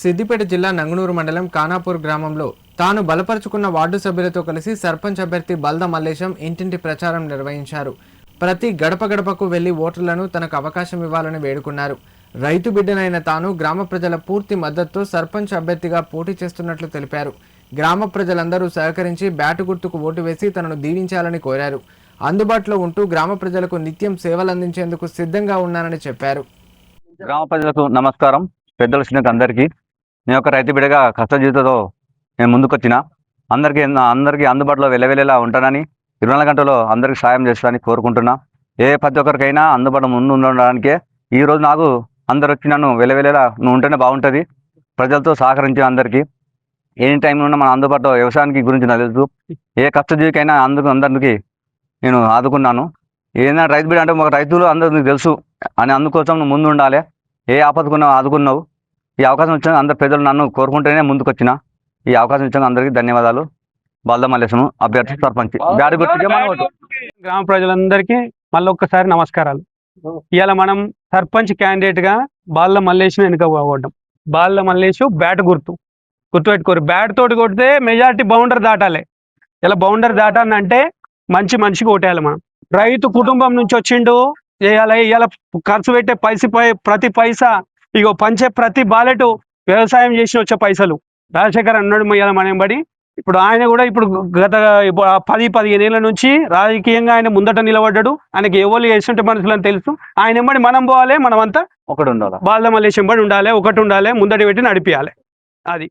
సిద్దిపేట జిల్లా నంగునూరు మండలం కానాపూర్ గ్రామంలో తాను బలపరుచుకున్న వార్డు సభ్యులతో కలిసి సర్పంచ్ అభ్యర్థి బల్ద మల్లేశం ఇంటింటి ప్రచారం నిర్వహించారు. ప్రతి గడప గడపకు వెళ్ళి ఓటర్లను తనకు అవకాశం ఇవ్వాలని వేడుకున్నారు. రైతు బిడ్డనైన తాను గ్రామ ప్రజల పూర్తి మద్దతుతో సర్పంచ్ అభ్యర్థిగా పోటీ చేస్తున్నట్లు తెలిపారు. గ్రామ ప్రజలందరూ సహకరించి బ్యాటు గుర్తుకు ఓటు వేసి తనను దీవించాలని కోరారు. అందుబాటులో ఉంటూ గ్రామ ప్రజలకు నిత్యం సేవలందించేందుకు సిద్ధంగా ఉన్నానని చెప్పారు. గ్రామ ప్రజలకు నమస్కారం. పెద్దలు చిన్నకు అందరికీ. నేను ఒక రైతు బిడ్డగా కష్టజీవితంతో నేను ముందుకొచ్చిన అందరికీ అందరికీ అందుబాటులో వెళ్ళవెళ్ళేలా ఉంటానని ఇరవై నాలుగు గంటల్లో అందరికీ సాయం చేస్తానని కోరుకుంటున్నా. ఏ ప్రతి ఒక్కరికైనా అందుబాటులో ముందు ఉండడానికే ఈ రోజు నాకు అందరు వచ్చి నన్ను వెళ్ళవెళ్ళేలా నువ్వు ఉంటేనే బాగుంటుంది. ప్రజలతో సహకరించిన అందరికీ ఎనీ టైం ఉన్న మన అందుబాటులో వ్యవసాయానికి గురించి నాకు తెలుసు. ఏ కష్టజీవికైనా అందుకు అందరికి నేను ఆదుకున్నాను. ఏదైనా రైతు బిడ్డ అంటే ఒక రైతులు అందరికీ తెలుసు. అని అందుకోసం నువ్వు ముందు ఉండాలి. ఏ ఆపదకున్నావు ఆదుకున్నావు. ఈ అవకాశం ఇచ్చిన అందరు పెద్దలు నన్ను కోరుకుంటేనే ముందుకు వచ్చిన ఈ అవకాశం ఇచ్చిన అందరికీ ధన్యవాదాలు. బాల్ద మల్లేశము అభ్యర్థి సర్పంచ్. బ్యాడ్ గ్రామ ప్రజలందరికీ మళ్ళీ ఒక్కసారి నమస్కారాలు. ఇవాళ మనం సర్పంచ్ క్యాండిడేట్గా బాల్ల మల్లేష్ వెనుక పోవడం బాల్ల మల్లేష్ బ్యాట్ గుర్తు. గుర్తుపెట్టుకోరు. బ్యాట్ తోటి కొడితే మెజారిటీ బౌండర్ దాటాలి. ఇలా బౌండర్ దాటాలంటే మంచి మనిషికి ఓటేయాలి మనం. రైతు కుటుంబం నుంచి వచ్చిండు చేయాలి ఇవాళ ఖర్చు పెట్టే పైసి పై- ప్రతి పైసా ఇగో పంచే ప్రతి బాలెట్ వ్యవసాయం చేసి వచ్చే పైసలు. రాజశేఖర్ అన్నాడు ఇవాళ మనం బడి ఇప్పుడు ఆయన కూడా ఇప్పుడు గత పది పదిహేను ఏళ్ళ నుంచి రాజకీయంగా ఆయన ముందట నిలబడ్డాడు. ఆయనకి ఎవరు చేస్తుంటే మనుషులు అని తెలుసు. ఆయన ఎంబడి మనం పోవాలి మనమంతా ఒకడు ఉండాలి? బాల మల్లేశం ఎంబడి ఉండాలి ఒకటి ఉండాలి ముందటి పెట్టి నడిపియాలి. అది.